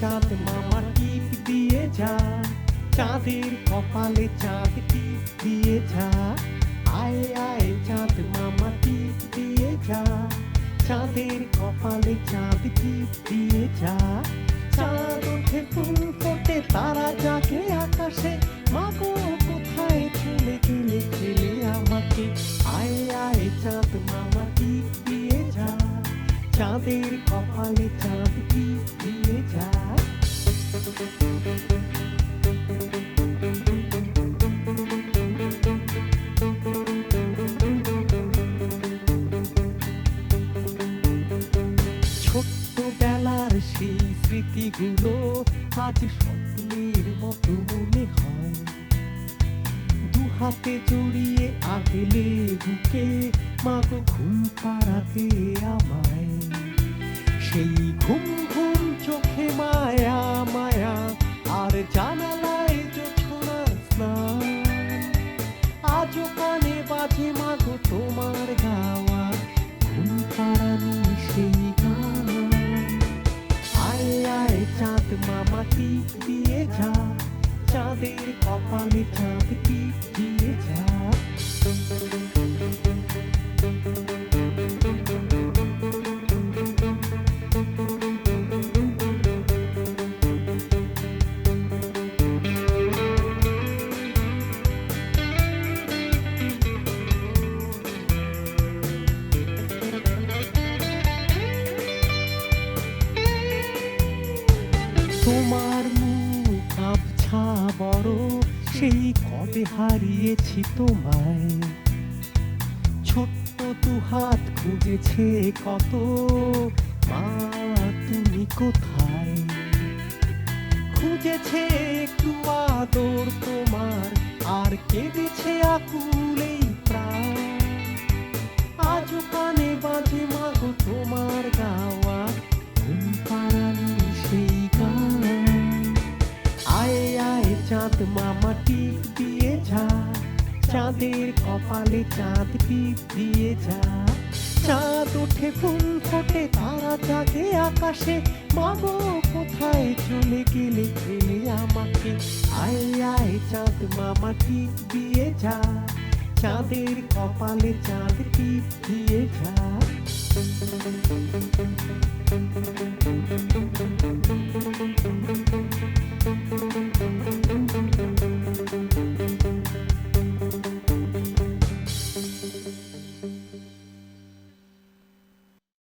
চাঁদ মামা টিপ দিয়ে চাঁদের কপালে চাঁদ দিয়ে আয় আয়, চাঁদ মামা টিপ দিয়ে যা। চাঁদের কপালে চাঁদ দিয়ে যা। চাঁদ ওঠে ফুল ফোটে আকাশে মাগো কোথায় চলে গেলে গেলে আমাকে? আয় আয়, চাঁদ মামা টিপ দিয়ে যা। চাঁদের কপালে চাঁদ টিপ দিয়ে যা। ছোট্টবেলার সেই স্মৃতিগুলো আজ স্বপ্নের মতো মনে হয়। দু হাতে জড়িয়ে বুকে ঘুম পাড়াতে আমায়। সেই ঘুম ঘুম চোখে মায়া মায়া, আর জানালায় জোছনার স্নান। আজও কানে বাজে মাগো তোমার গাওয়া ঘুম পাড়ানি সেই গান। আয় আয়, চাঁদ মামা টিপ দিয়ে যা। চাঁদের কপালে চাঁদ দিয়ে যা তোমার বড় সেই কবে হারিয়েছি তোমায়? ছোট্ট তু হাত খুঁজেছে কত, মা, তুমি কোথায়? খুঁজেছে একটু আদর তোমার, আর কেঁদেছে আকুলেই চাঁদ মামা টিপ দিয়ে যা, চাঁদের কপালে চাঁদ টিপ দিয়ে যা। চাঁদ ওঠে, ফুল ফোটে, তারা জাগে আকাশে, মাগো কোথায় চলে গেলে গেলে আমাকে? আয় আয়, চাঁদ মামা টিপ দিয়ে যা, চাঁদের কপালে চাঁদ টিপ দিয়ে